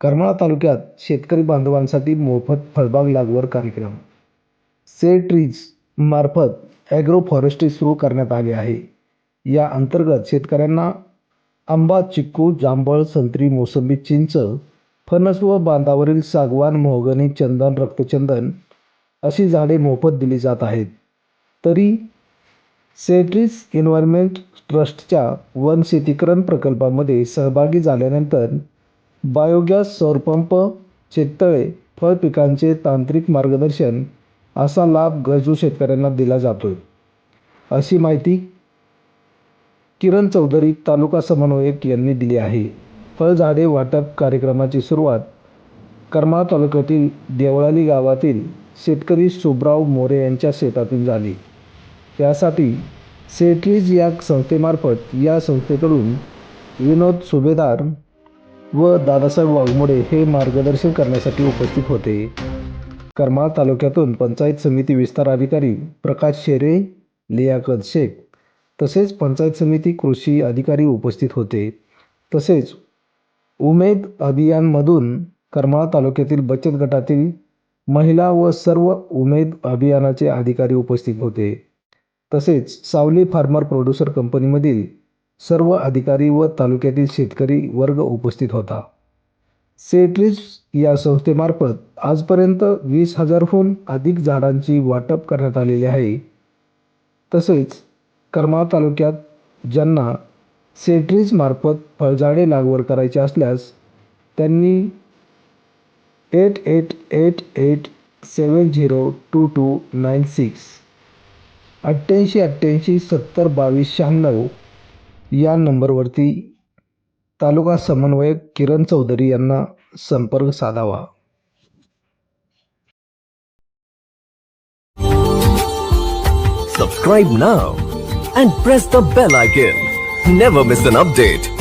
करमाळा तालुक्यात शेतकरी बांधवांसाठी मोफत फळबाग लागवड कार्यक्रम. सेट्रीज मार्फत ॲग्रो फॉरेस्ट्री सुरू करण्यात आली आहे. या अंतर्गत शेतकऱ्यांना आंबा चिक्कू जांभळ संत्री मोसंबी चिंच फणस व बांधावरील सागवान मोहगणी चंदन रक्तचंदन अशी झाडे मोफत दिली जात आहेत. तरी सेट्रीज एन्व्हायरमेंट ट्रस्टच्या वन शेतीकरण प्रकल्पामध्ये सहभागी झाल्यानंतर बायोगॅस सौरपंप शेततळे फळ पिकांचे तांत्रिक मार्गदर्शन असा लाभ गरजू शेतकऱ्यांना दिला जातो आहे अशी माहिती किरण चौधरी तालुका समन्वयक यांनी दिली आहे. फळझाडे वाटप कार्यक्रमाची सुरुवात करमाळा तालुक्यातील देवळाली गावातील शेतकरी शुभराव मोरे यांच्या शेतातून झाली. त्यासाठी सेटलीज या संस्थेमार्फत या संस्थेकडून विनोद सुभेदार व दादासाहेब वाघमोडे हे मार्गदर्शन करण्यासाठी उपस्थित होते. करमाळ तालुक्यातून पंचायत समिती विस्तार अधिकारी प्रकाश शेरे लियाकत शेख तसेच पंचायत समिती कृषी अधिकारी उपस्थित होते. तसेच उमेद अभियानमधून करमाळा तालुक्यातील बचत गटातील महिला व सर्व उमेद अभियानाचे अधिकारी उपस्थित होते. तसेच सावली फार्मर प्रोड्युसर कंपनीमधील सर्व अधिकारी व तालुक्यातील शेतकरी वर्ग उपस्थित होता. सेट्रीज या संस्थेमार्फत आजपर्यंत वीस हजारहून अधिक झाडांची वाटप करण्यात आलेली आहे. तसेच करमाळा तालुक्यात ज्यांना सेट्रीजमार्फत फळझाडे लागवड करायची असल्यास त्यांनी eight eight eight eight seven zero two two nine six अठ्ठ्याऐंशी अठ्ठ्याऐंशी सत्तर बावीस शहाण्णव या नंबरवरती तालुका समन्वयक किरण चौधरी यांना संपर्क साधावा. सबस्क्राईब ना and press the bell icon never miss an update